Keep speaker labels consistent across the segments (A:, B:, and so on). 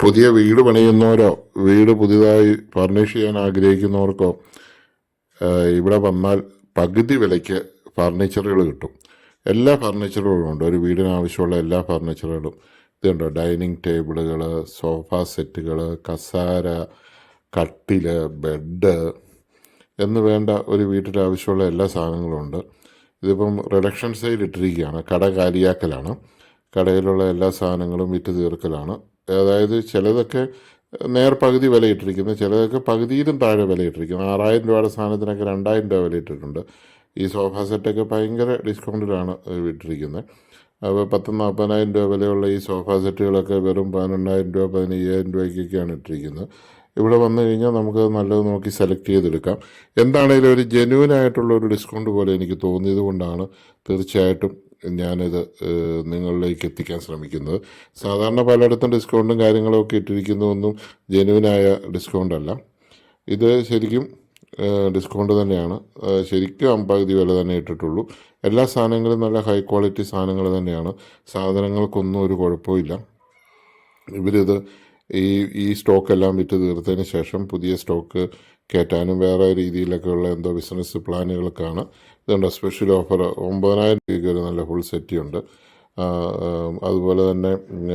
A: പുതിയ വീട് പണിയുന്നവരോ വീട് പുതിയതായി ഫർണിഷ് ചെയ്യാൻ ആഗ്രഹിക്കുന്നവർക്കോ ഇവിടെ വന്നാൽ പകുതി വിലയ്ക്ക് ഫർണിച്ചറുകൾ കിട്ടും. എല്ലാ ഫർണിച്ചറുകളും ഉണ്ട്. ഒരു വീടിന് ആവശ്യമുള്ള എല്ലാ ഫർണിച്ചറുകളും ഇതുണ്ട്. ഡൈനിങ് ടേബിളുകൾ സോഫ സെറ്റുകൾ കസാര കട്ടിൽ ബെഡ് എന്ന് വേണ്ട ഒരു വീട്ടിൽ ആവശ്യമുള്ള എല്ലാ സാധനങ്ങളും ഉണ്ട്. ഇതിപ്പം റിഡക്ഷൻ സെയിൽ ഇട്ടിരിക്കുകയാണ്. കട കാലിയാക്കലാണ്. കടയിലുള്ള എല്ലാ സാധനങ്ങളും വിറ്റ് തീർക്കലാണ്. അതായത് ചിലതൊക്കെ നേർ പകുതി വില ഇട്ടിരിക്കുന്നത് ചിലതൊക്കെ പകുതിയിലും താഴെ വിലയിട്ടിരിക്കുന്നു. ആറായിരം രൂപയുടെ സാധനത്തിനൊക്കെ രണ്ടായിരം രൂപ വിലയിട്ടിട്ടുണ്ട്. ഈ സോഫ സെറ്റൊക്കെ ഭയങ്കര ഡിസ്കൗണ്ടിലാണ് ഇട്ടിരിക്കുന്നത് അപ്പോൾ പത്ത് നാൽപ്പതിനായിരം രൂപ വിലയുള്ള ഈ സോഫ സെറ്റുകളൊക്കെ വെറും പതിനെണ്ണായിരം രൂപ പതിനയ്യായിരം രൂപയ്ക്കൊക്കെയാണ് ഇട്ടിരിക്കുന്നത്. ഇവിടെ വന്നു കഴിഞ്ഞാൽ നമുക്ക് നല്ലത് നോക്കി സെലക്ട് ചെയ്തെടുക്കാം. എന്താണേലും ഒരു ജെന്യൂൻ ആയിട്ടുള്ള ഒരു ഡിസ്കൗണ്ട് പോലെ എനിക്ക് തോന്നിയത് കൊണ്ടാണ് തീർച്ചയായിട്ടും ഞാനിത് നിങ്ങളിലേക്ക് എത്തിക്കാൻ ശ്രമിക്കുന്നത്. സാധാരണ പലയിടത്തും ഡിസ്കൗണ്ടും കാര്യങ്ങളൊക്കെ ഇട്ടിരിക്കുന്നതൊന്നും ജെനുവിനായ ഡിസ്കൗണ്ട് അല്ല ഇത് ശരിക്കും ഡിസ്കൗണ്ട് തന്നെയാണ്. ശരിക്കും അമ്പതി വില തന്നെ ഇട്ടിട്ടുള്ളൂ. എല്ലാ സാധനങ്ങളും നല്ല ഹൈ ക്വാളിറ്റി സാധനങ്ങൾ തന്നെയാണ്. സാധനങ്ങൾക്കൊന്നും ഒരു കുഴപ്പമില്ല. ഇവരിത് ഈ ഈ സ്റ്റോക്കെല്ലാം വിറ്റ് തീർത്തതിന് ശേഷം പുതിയ സ്റ്റോക്ക് കയറ്റാനും വേറെ രീതിയിലൊക്കെയുള്ള എന്തോ ബിസിനസ് പ്ലാനുകൾക്കാണ്. ഇതുണ്ട് സ്പെഷ്യൽ ഓഫർ ഒമ്പതിനായിരം രൂപയ്ക്ക് ഒരു നല്ല ഫുൾ സെറ്റി ഉണ്ട്. അതുപോലെ തന്നെ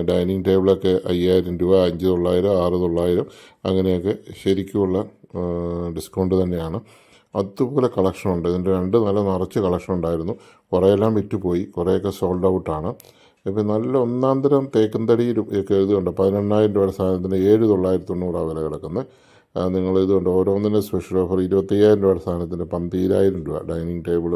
A: ഡൈനിങ് ടേബിളൊക്കെ അയ്യായിരം രൂപ അഞ്ച് തൊള്ളായിരം ആറ് തൊള്ളായിരം അങ്ങനെയൊക്കെ ശരിക്കുമുള്ള ഡിസ്കൗണ്ട് തന്നെയാണ്. അതുപോലെ കളക്ഷൻ ഉണ്ട്. ഇതിന്റെ രണ്ട് നല്ല നിറച്ച് കളക്ഷൻ ഉണ്ടായിരുന്നു. കുറേയെല്ലാം വിറ്റുപോയി. കുറേയൊക്കെ സോൾഡ് ഔട്ടാണ് ഇപ്പം നല്ല ഒന്നാം തരം തേക്കും തടിയിലും ഒക്കെ എഴുതുകൊണ്ട് പതിനെണ്ണായിരം രൂപയുടെ സാധനത്തിന് ഏഴ് തൊള്ളായിരത്തി തൊണ്ണൂറാണ് വില കിടക്കുന്നത്. നിങ്ങൾ ഇതുകൊണ്ട് ഓരോന്നിന്റെ സ്പെഷ്യൽ ഓഫർ ഇരുപത്തയ്യായിരം രൂപയുടെ സാധനത്തിന് പന്തീരായിരം രൂപ ഡൈനിങ് ടേബിൾ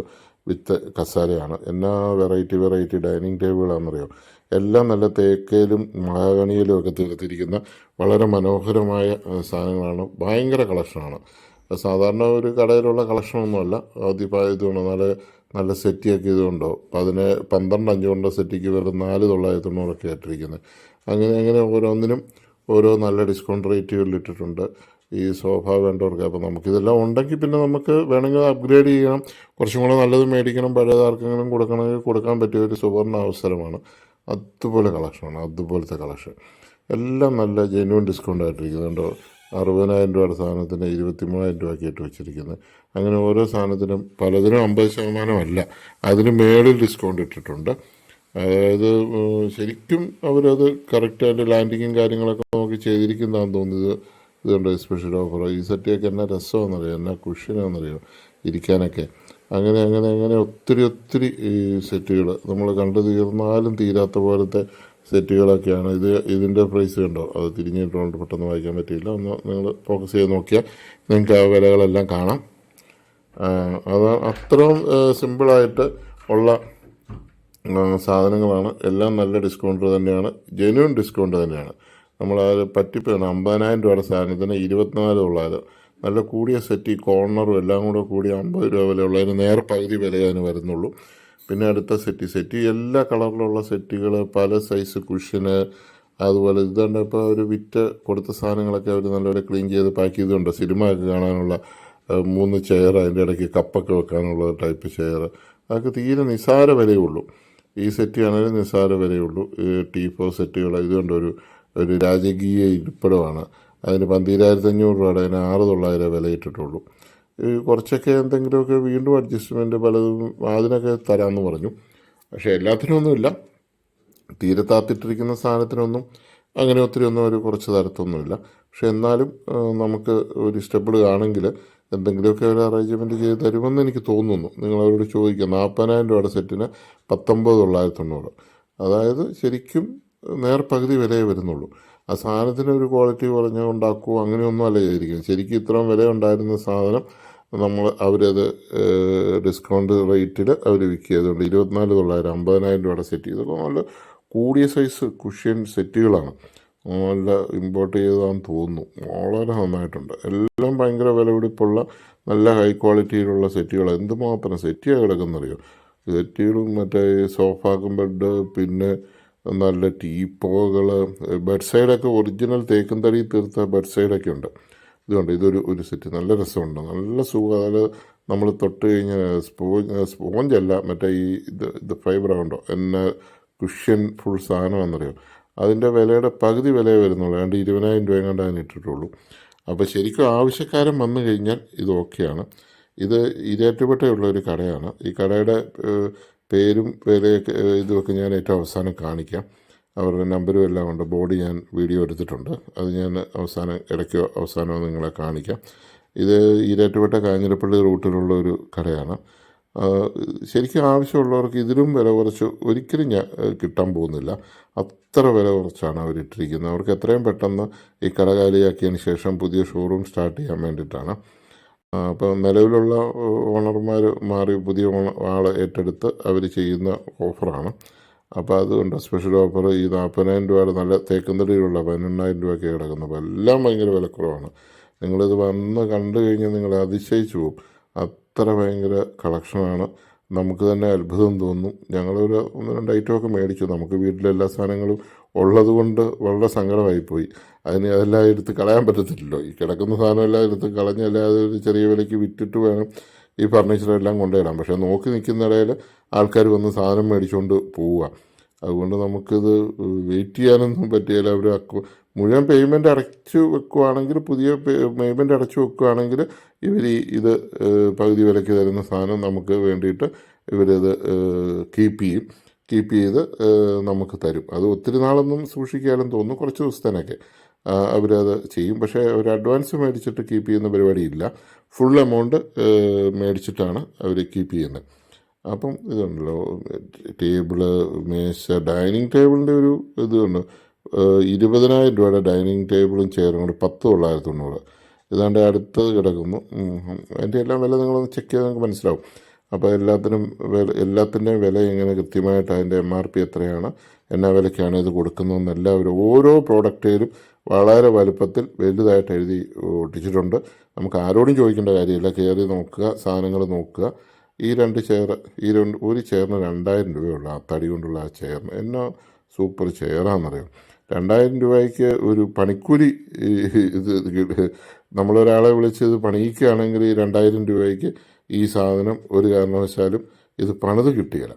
A: വിത്ത് കസാരയാണ്. എന്നാ വെറൈറ്റി വെറൈറ്റി ഡൈനിങ് ടേബിളാണെന്നറിയോ എല്ലാം നല്ല തേക്കയിലും മഹാഗണിയിലും ഒക്കെ തീർത്തിരിക്കുന്ന വളരെ മനോഹരമായ സാധനങ്ങളാണ്. ഭയങ്കര കളക്ഷനാണ് സാധാരണ ഒരു കടയിലുള്ള കളക്ഷനൊന്നുമല്ല ആദ്യം ഇതുകൊണ്ട് നല്ല നല്ല സെറ്റിയൊക്കെ ഇതുകൊണ്ടോ പതിനെ പന്ത്രണ്ട് അഞ്ച് കൊണ്ട് സെറ്റിക്ക് വെറും നാല് തൊള്ളായിരത്തി തൊണ്ണൂറൊക്കെ ആയിട്ടിരിക്കുന്നത് അങ്ങനെ അങ്ങനെ ഓരോന്നിനും ഓരോ നല്ല ഡിസ്കൗണ്ട് റേറ്റുകളിൽ ഇട്ടിട്ടുണ്ട്. ഈ സോഫ വേണ്ടവർക്ക് അപ്പോൾ നമുക്കിതെല്ലാം ഉണ്ടെങ്കിൽ പിന്നെ നമുക്ക് വേണമെങ്കിൽ അപ്ഗ്രേഡ് ചെയ്യണം. കുറച്ചും കൂടെ നല്ലത് മേടിക്കണം പഴയത് ആർക്കെങ്കിലും കൊടുക്കണമെങ്കിൽ കൊടുക്കാൻ പറ്റിയ ഒരു സുവർണ അവസരമാണ്. അതുപോലെ കളക്ഷനാണ് അതുപോലത്തെ കളക്ഷൻ എല്ലാം നല്ല ജെന്യൂൻ ഡിസ്കൗണ്ട് ആയിട്ടിരിക്കുന്നുണ്ടോ അറുപതിനായിരം രൂപയുടെ സാധനത്തിന് ഇരുപത്തി മൂവായിരം രൂപയ്ക്ക് ഇട്ട് വെച്ചിരിക്കുന്നത് അങ്ങനെ ഓരോ സാധനത്തിനും പലതിനും അമ്പത് ശതമാനമല്ല. അതിന് മേളിൽ ഡിസ്കൗണ്ട് ഇട്ടിട്ടുണ്ട്. അതായത് ശരിക്കും അവരത് കറക്റ്റ് അതിന്റെ ലാൻഡിങ്ങും കാര്യങ്ങളൊക്കെ നമുക്ക് ചെയ്തിരിക്കുന്നതാണെന്ന് തോന്നിയത് ഇതുണ്ട് സ്പെഷ്യൽ ഓഫർ ഈ സെറ്റിയൊക്കെ എന്നാ രസമാണെന്നറിയാം? എന്നാ കുഷ്യനാണെന്നറിയാം? ഇരിക്കാനൊക്കെ. അങ്ങനെ അങ്ങനെ അങ്ങനെ ഒത്തിരി ഒത്തിരി സെറ്റുകൾ നമ്മൾ കണ്ടു തീർന്നാലും തീരാത്ത പോലത്തെ സെറ്റുകളൊക്കെയാണ്. ഇത് ഇതിന്റെ പ്രൈസ് കണ്ടോ? അത് തിരിഞ്ഞിട്ടുണ്ട് പെട്ടെന്ന് വായിക്കാൻ പറ്റിയില്ല. ഒന്ന് നിങ്ങൾ ഫോക്കസ് ചെയ്ത് നോക്കിയാൽ നിങ്ങൾക്ക് ആ വിലകളെല്ലാം കാണാം. അത് അത്രയും സിമ്പിളായിട്ട് ഉള്ള സാധനങ്ങളാണ്. എല്ലാം നല്ല ഡിസ്കൗണ്ട് തന്നെയാണ്. ജെന്യൂൻ ഡിസ്കൗണ്ട് തന്നെയാണ്. നമ്മൾ അത് പറ്റിപ്പാണ് അമ്പതിനായിരം രൂപയുടെ സാധനത്തിന് ഇരുപത്തിനാല് തൊള്ളായിരം നല്ല കൂടിയ സെറ്റ് കോർണറും എല്ലാം കൂടെ കൂടി അമ്പത് രൂപ വില ഉള്ളതിന് നേർ പകുതി വില അതിന് വരുന്നുള്ളൂ. പിന്നെ അടുത്ത സെറ്റ് സെറ്റ് എല്ലാ കളറിലുള്ള സെറ്റുകൾ പല സൈസ് കുഷ്യന് അതുപോലെ ഇതുണ്ട് ഇപ്പോൾ അവർ വിറ്റ് കൊടുത്ത സാധനങ്ങളൊക്കെ അവർ നല്ലപോലെ ക്ലീൻ ചെയ്ത് പാക്ക് ചെയ്തുകൊണ്ട് സിനിമ ഒക്കെ കാണാനുള്ള മൂന്ന് ചെയർ അതിന്റെ ഇടയ്ക്ക് കപ്പൊക്കെ വെക്കാനുള്ള ടൈപ്പ് ചെയർ അതൊക്കെ തീരെ നിസ്സാര വിലയുള്ളൂ ഈ സെറ്റ് ആണെങ്കിലും നിസ്സാര വിലയുള്ളൂ ടീ ഫോർ സെറ്റുകൾ ഇതുകൊണ്ട് ഒരു ഒരു രാജകീയ ഇരിപ്പിടമാണ്. അതിന് പന്തിരായിരത്തി അഞ്ഞൂറ് രൂപയുടെ അതിന് ആറ് തൊള്ളായിരം വില ഇട്ടിട്ടുള്ളൂ കുറച്ചൊക്കെ എന്തെങ്കിലുമൊക്കെ വീണ്ടും അഡ്ജസ്റ്റ്മെന്റ് പലതും അതിനൊക്കെ തരാമെന്ന് പറഞ്ഞു. പക്ഷേ എല്ലാത്തിനൊന്നുമില്ല. തീരെ താത്തിട്ടിരിക്കുന്ന സാധനത്തിനൊന്നും അങ്ങനെ ഒത്തിരി ഒന്നും ഒരു കുറച്ച് തരത്തൊന്നുമില്ല. പക്ഷെ എന്നാലും നമുക്ക് ഒരു സ്റ്റെപ്പിൾ ആണെങ്കിൽ എന്തെങ്കിലുമൊക്കെ ഒരു അറേഞ്ച്മെന്റ് ചെയ്ത് തരുമെന്ന് എനിക്ക് തോന്നുന്നു. നിങ്ങൾ അവരോട് ചോദിക്കുക. നാൽപ്പതിനായിരം രൂപയുടെ സെറ്റിന് പത്തൊമ്പത് തൊള്ളായിരത്തി തൊണ്ണൂറ്. അതായത് ശരിക്കും നേർ പകുതി വിലയേ വരുന്നുള്ളൂ. ആ സാധനത്തിന് ഒരു ക്വാളിറ്റി കുറഞ്ഞ ഉണ്ടാക്കുമോ അങ്ങനെയൊന്നും അല്ല ചെയ്തിരിക്കുന്നത് ശരിക്കും ഇത്രയും വില ഉണ്ടായിരുന്ന സാധനം നമ്മൾ അവരത് ഡിസ്കൗണ്ട് റേറ്റിൽ അവർ വിൽക്കിയതുകൊണ്ട് ഇരുപത്തിനാല് തൊള്ളായിരം അമ്പതിനായിരം രൂപയുടെ സെറ്റ് ചെയ്തപ്പോൾ നല്ല കൂടിയ സൈസ് കുഷ്യൻ സെറ്റുകളാണ് നല്ല ഇമ്പോർട്ട് ചെയ്തതാണെന്ന് തോന്നുന്നു. വളരെ നന്നായിട്ടുണ്ട്. എല്ലാം ഭയങ്കര വിലപിടിപ്പുള്ള നല്ല ഹൈ ക്വാളിറ്റിയിലുള്ള സെറ്റുകൾ എന്തുമാത്രം സെറ്റിയാണ് കിടക്കുന്നറിയോ? സെറ്റുകളും മറ്റേ സോഫാക്കും ബെഡ് പിന്നെ നല്ല ടീപ്പോകൾ ബെഡ് സൈഡൊക്കെ ഒറിജിനൽ തേക്കും തടി തീർത്ത ബെഡ് സൈഡൊക്കെ ഉണ്ട്. ഇതുണ്ട് ഇതൊരു ഒരു സെറ്റ്. നല്ല രസമുണ്ട്. നല്ല സുഖം. അതായത് നമ്മൾ തൊട്ട് കഴിഞ്ഞാൽ സ്പോഞ്ച് സ്പോഞ്ചല്ല മറ്റേ ഈ ഇത് ഇത് ഫൈബർ ഉണ്ടോ എന്നെ കുഷ്യൻ ഫുൾ സാധനമാണെന്നറിയാം അതിന്റെ വിലയുടെ പകുതി വിലയെ വരുന്നുള്ളൂ. ഏതാണ്ട് ഇരുപതിനായിരം രൂപ കണ്ട് അതിന് ഇട്ടിട്ടുള്ളൂ. അപ്പോൾ ശരിക്കും ആവശ്യക്കാരൻ വന്നു കഴിഞ്ഞാൽ ഇത് ഓക്കെയാണ്. ഇത് ഇരേറ്റുപെട്ടയുള്ള ഒരു കടയാണ്. ഈ കടയുടെ പേരും വിലയൊക്കെ ഇതുമൊക്കെ ഞാൻ ഏറ്റവും അവസാനം കാണിക്കാം. അവരുടെ നമ്പരും എല്ലാം ഉണ്ട്. ബോഡി ഞാൻ വീഡിയോ എടുത്തിട്ടുണ്ട്. അത് ഞാൻ അവസാനം ഇടയ്ക്ക് അവസാനം നിങ്ങളെ കാണിക്കാം. ഇത് ഈരാറ്റുപേട്ട കാഞ്ഞിരപ്പള്ളി റൂട്ടിലുള്ള ഒരു കടയാണ്. ശരിക്കും ആവശ്യമുള്ളവർക്ക് ഇതിലും വില കുറച്ച് ഒരിക്കലും ഞാൻ കിട്ടാൻ പോകുന്നില്ല. അത്ര വില കുറച്ചാണ് അവരിട്ടിരിക്കുന്നത് അവർക്ക് എത്രയും പെട്ടെന്ന് ഈ കട കാലിയാക്കിയതിന് ശേഷം പുതിയ ഷോറൂം സ്റ്റാർട്ട് ചെയ്യാൻ വേണ്ടിയിട്ടാണ്. അപ്പോൾ നിലവിലുള്ള ഓണർമാർ മാറി പുതിയ ആളെ ഏറ്റെടുത്ത് അവർ ചെയ്യുന്ന ഓഫറാണ്. അപ്പോൾ അതുകൊണ്ട് സ്പെഷ്യൽ ഓഫർ ഈ നാൽപ്പതിനായിരം രൂപയുടെ നല്ല തേക്കുന്നതിലുള്ള പതിനെണ്ണായിരം രൂപയ്ക്ക് കിടക്കുന്നത് അപ്പോൾ എല്ലാം ഭയങ്കര വിലക്കുറവാണ്. നിങ്ങളിത് വന്ന് കണ്ടു കഴിഞ്ഞാൽ നിങ്ങൾ അതിശയിച്ചു പോകും. അത്ര ഭയങ്കര കളക്ഷനാണ്. നമുക്ക് തന്നെ അത്ഭുതം തോന്നും. ഞങ്ങളൊരു ഒന്ന് രണ്ട് ഐറ്റമൊക്കെ മേടിച്ചു. നമുക്ക് വീട്ടിലെല്ലാ സാധനങ്ങളും ഉള്ളത് കൊണ്ട് വളരെ സങ്കടമായിപ്പോയി. അതിന് അതെല്ലാം എടുത്ത് കളയാൻ പറ്റത്തില്ലല്ലോ. ഈ കിടക്കുന്ന സാധനം എല്ലാം എടുത്ത് കളഞ്ഞല്ലാതെ ഒരു ചെറിയ വിലയ്ക്ക് വിറ്റിട്ട് വേണം ഈ ഫർണിച്ചറെല്ലാം കൊണ്ടുവരാം പക്ഷേ നോക്കി നിൽക്കുന്നിടയിൽ ആൾക്കാർ വന്ന് സാധനം മേടിച്ചുകൊണ്ട് പോവുക. അതുകൊണ്ട് നമുക്കിത് വെയിറ്റ് ചെയ്യാനൊന്നും പറ്റിയില്ല അവർ മുഴുവൻ പേയ്മെന്റ് അടച്ചു വെക്കുവാണെങ്കിൽ പുതിയ പേയ്മെന്റ് അടച്ചു വെക്കുവാണെങ്കിൽ ഇവർ ഇത് പകുതി വിലയ്ക്ക് തരുന്ന സാധനം നമുക്ക് വേണ്ടിയിട്ട് ഇവരിത് കീപ്പ് ചെയ്യും. കീപ്പ് ചെയ്ത് നമുക്ക് തരും. അത് ഒത്തിരി നാളൊന്നും സൂക്ഷിക്കാനും തോന്നുന്നു. കുറച്ച് ദിവസത്തേനൊക്കെ അവരത് ചെയ്യും. പക്ഷേ ഒരു അഡ്വാൻസ് മേടിച്ചിട്ട് കീപ്പ് ചെയ്യുന്ന പരിപാടിയില്ല. ഫുൾ എമൗണ്ട് മേടിച്ചിട്ടാണ് അവർ കീപ്പ് ചെയ്യുന്നത്. അപ്പം ഇതുണ്ടല്ലോ ടേബിൾ മേശ ഡൈനിങ് ടേബിളിന്റെ ഒരു ഇതുണ്ട്. ഇരുപതിനായിരം രൂപയുടെ ഡൈനിങ് ടേബിളും ചെയറും കൂടി പത്ത് തൊള്ളായിരത്തി തൊണ്ണൂറ്. ഇതാണ്ട് അടുത്തത് കിടക്കുന്നു. അതിന്റെ എല്ലാം വില നിങ്ങളൊന്ന് ചെക്ക് ചെയ്താൽ നിങ്ങൾക്ക് മനസ്സിലാവും. അപ്പോൾ എല്ലാത്തിനും വില എല്ലാത്തിന്റെയും വില എങ്ങനെ കൃത്യമായിട്ട് അതിന്റെ എം ആർ പി എത്രയാണ് എന്നാ വിലയ്ക്കാണ് ഇത് കൊടുക്കുന്നതെന്ന് എല്ലാവരും ഓരോ പ്രോഡക്റ്റിലും വളരെ വലുപ്പത്തിൽ വലുതായിട്ട് എഴുതി ഒട്ടിച്ചിട്ടുണ്ട്. നമുക്ക് ആരോടും ചോദിക്കേണ്ട കാര്യമില്ല. കയറി നോക്കുക സാധനങ്ങൾ നോക്കുക. ഈ രണ്ട് ചെയർ ഈ രണ്ട് ഒരു ചെയറിന് രണ്ടായിരം രൂപയുള്ള ആ തടി കൊണ്ടുള്ള ആ ചെയറിന് എന്നാ സൂപ്പർ ചെയറാണെന്നറിയാം രണ്ടായിരം രൂപയ്ക്ക് ഒരു പണിക്കൂലി ഇത് നമ്മളൊരാളെ വിളിച്ച് ഇത് പണിയിക്കുകയാണെങ്കിൽ ഈ രണ്ടായിരം രൂപയ്ക്ക് ഈ സാധനം ഒരു കാരണവശാലും ഇത് പണിത് കിട്ടുകയില്ല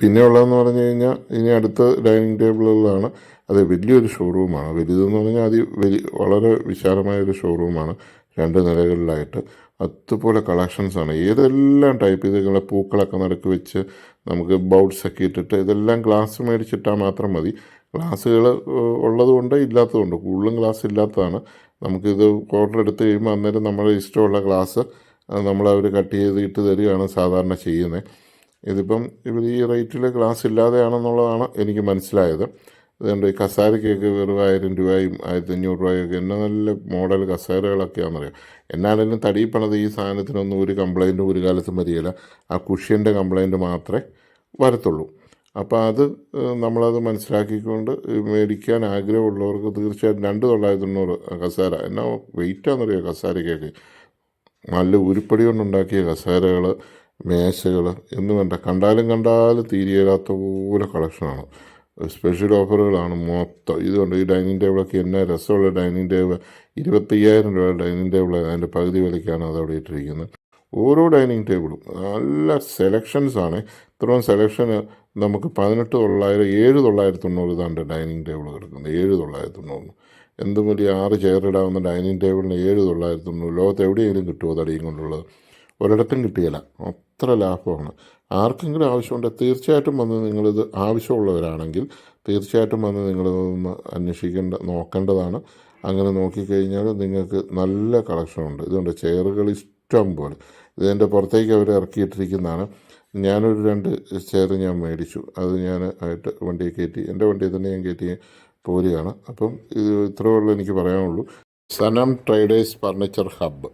A: പിന്നെ ഉള്ളതെന്ന് പറഞ്ഞു കഴിഞ്ഞാൽ ഇനി അടുത്ത ഡൈനിങ് ടേബിളുകളാണ് അത് വലിയൊരു ഷോറൂമാണ്. വലുതെന്ന് പറഞ്ഞാൽ അത് വലിയ വളരെ വിശാലമായ ഒരു ഷോറൂമാണ്. രണ്ട് നിലകളിലായിട്ട് അതുപോലെ കളക്ഷൻസാണ് ഏതെല്ലാം ടൈപ്പ് ഇതുങ്ങളെ പൂക്കളൊക്കെ നടുക്ക് വെച്ച് നമുക്ക് ബൗൾസ് ഒക്കെ ഇട്ടിട്ട് ഇതെല്ലാം ഗ്ലാസ് മേടിച്ചിട്ടാൽ മാത്രം മതി. ഗ്ലാസ്സുകൾ ഉള്ളതുകൊണ്ട് ഇല്ലാത്തതുകൊണ്ട് കൂടുതലും ഗ്ലാസ് ഇല്ലാത്തതാണ്. നമുക്കിത് ഓർഡർ എടുത്ത് കഴിയുമ്പോൾ അന്നേരം നമ്മുടെ ഇഷ്ടമുള്ള ഗ്ലാസ് നമ്മൾ അവർ കട്ട് ചെയ്ത് ഇട്ട് തരികയാണ് സാധാരണ ചെയ്യുന്നത് ഇതിപ്പം ഇവർ ഈ റേറ്റിൽ ഗ്ലാസ് ഇല്ലാതെയാണെന്നുള്ളതാണ് എനിക്ക് മനസ്സിലായത്. അതുകൊണ്ട് ഈ കസാരക്കൊക്കെ വെറും ആയിരം രൂപയും ആയിരത്തി അഞ്ഞൂറ് രൂപയൊക്കെ എന്നെ നല്ല മോഡൽ കസേരകളൊക്കെയാണെന്നറിയാം. എന്നാണെങ്കിലും തടി പണിത് ഈ സാധനത്തിനൊന്നും ഒരു കംപ്ലൈന്റും ഒരു കാലത്തും വരികയില്ല. ആ കുഷ്യന്റെ കംപ്ലൈന്റ് മാത്രമേ വരത്തുള്ളൂ. അപ്പോൾ അത് നമ്മളത് മനസ്സിലാക്കിക്കൊണ്ട് മേടിക്കാൻ ആഗ്രഹമുള്ളവർക്ക് തീർച്ചയായിട്ടും രണ്ട് തൊള്ളായിരത്തി തൊണ്ണൂറ് കസേര. എന്നാ വെയിറ്റാണെന്നറിയോ കസേരയ്ക്കൊക്കെ? നല്ല ഉരുപ്പടി കൊണ്ടുണ്ടാക്കിയ കസേരകൾ മേശകൾ എന്ന് വേണ്ട കണ്ടാലും കണ്ടാലും തീരെയില്ലാത്ത പോലെ കളക്ഷനാണ്. സ്പെഷ്യൽ ഓഫറുകളാണ് മൊത്തം. ഇതുകൊണ്ട് ഈ ഡൈനിങ് ടേബിളൊക്കെ എന്നെ രസമുള്ള ഡൈനിങ് ടേബിൾ ഇരുപത്തയ്യായിരം രൂപ ഡൈനിങ് ടേബിൾ അതിന്റെ പകുതി വിലയ്ക്കാണ് അത് അവിടെ ഇട്ടിരിക്കുന്നത്. ഓരോ ഡൈനിങ് ടേബിളും നല്ല സെലക്ഷൻസാണ്. ഇത്രയും സെലക്ഷന് നമുക്ക് പതിനെട്ട് തൊള്ളായിരം ഏഴ് തൊള്ളായിരത്തി തൊണ്ണൂറ് ഇതാണ്ട് ഡൈനിങ് ടേബിൾ കിടക്കുന്നത്. ഏഴ് തൊള്ളായിരത്തി തൊണ്ണൂറ്. എന്തും വലിയ ആറ് ചെയർ ഇടാവുന്ന ഡൈനിങ് ടേബിളിന് ഏഴ് തൊള്ളായിരത്തി തൊണ്ണൂറ്. ലോകത്ത് എവിടെയെങ്കിലും കിട്ടുമോ തടിയും കൊണ്ടുള്ളത് ഒരിടത്തും കിട്ടിയില്ല. അത്ര ലാഭമാണ്. ആർക്കെങ്കിലും ആവശ്യമുണ്ട് തീർച്ചയായിട്ടും വന്ന് നിങ്ങളിത് ആവശ്യമുള്ളവരാണെങ്കിൽ തീർച്ചയായിട്ടും വന്ന് നിങ്ങളിതൊന്ന് അന്വേഷിക്കേണ്ട നോക്കേണ്ടതാണ്. അങ്ങനെ നോക്കിക്കഴിഞ്ഞാൽ നിങ്ങൾക്ക് നല്ല കളക്ഷനുണ്ട് ഇതുകൊണ്ട് ചെയറുകൾ ഇഷ്ടം പോലെ ഇതിന്റെ പുറത്തേക്ക് അവർ ഇറക്കിയിട്ടിരിക്കുന്നതാണ്. ഞാനൊരു രണ്ട് ചെയർ ഞാൻ മേടിച്ചു. അത് ഞാൻ ആയിട്ട് വണ്ടിയെ കയറ്റി എന്റെ വണ്ടിയിൽ തന്നെ ഞാൻ കയറ്റി പോരുകയാണ്. അപ്പം ഇത് ഇത്രയേ ഉള്ളൂ എനിക്ക് പറയാനുള്ളൂ. Sanam traders furniture hub.